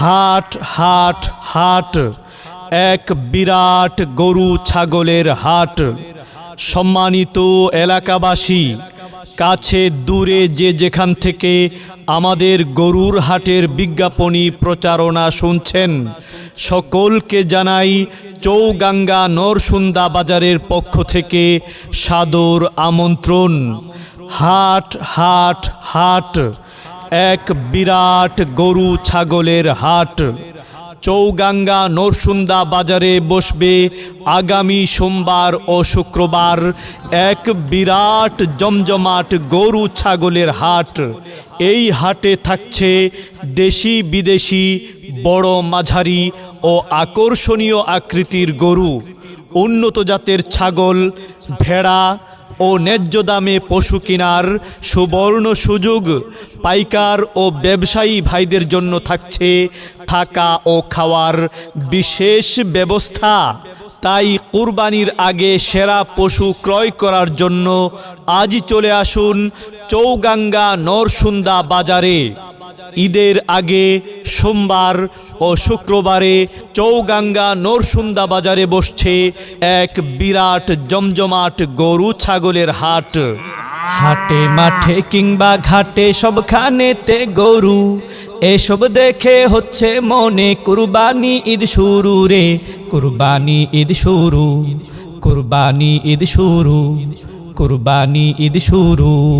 হাট হাট হাট। এক বিরাট গরু ছাগলের হাট। সম্মানিত এলাকাবাসী, কাছে দূরে যে যেখান থেকে আমাদের গরুর হাটের বিজ্ঞাপনী প্রচারণা শুনছেন, সকলকে জানাই চৌগাঙ্গা নরসুন্দা বাজারের পক্ষ থেকে সাদর আমন্ত্রণ। হাট হাট হাট। এক বিরাট গরু ছাগলের হাট। চৌগাঙ্গা নরসুন্দা বাজারে বসবে আগামী সোমবার ও শুক্রবার। এক বিরাট জমজমাট গরু ছাগলের হাট। এই হাটে থাকছে দেশি বিদেশি, বড় মাঝারি ও আকর্ষণীয় আকৃতির গরু। উন্নত জাতের ছাগল, ভেড়া ও ন্যায্য দামে পশু কেনার সুবর্ণ সুযোগ পাইকার ও ব্যবসায়ী ভাইদের জন্য থাকছে থাকা ও খাওয়ার বিশেষ ব্যবস্থা। তাই কুরবানির আগে সেরা পশু ক্রয় করার জন্য আজই চলে আসুন চৌগাঙ্গা নরসুন্দা বাজারে। ঈদের আগে সোমবার ও শুক্রবারে চৌগাঙ্গা নরসুন্দা বাজারে বসছে এক বিরাট জমজমাট গরু ছাগলের হাট। হাটে, মাঠে কিংবা ঘাটে সবখানেতে গরু। এসব দেখে হচ্ছে মনে কুরবানি ঈদ শুরু রে। কুরবানি ঈদ শুরু। কুরবানি ঈদ শুরু। কুরবানি ঈদ শুরু।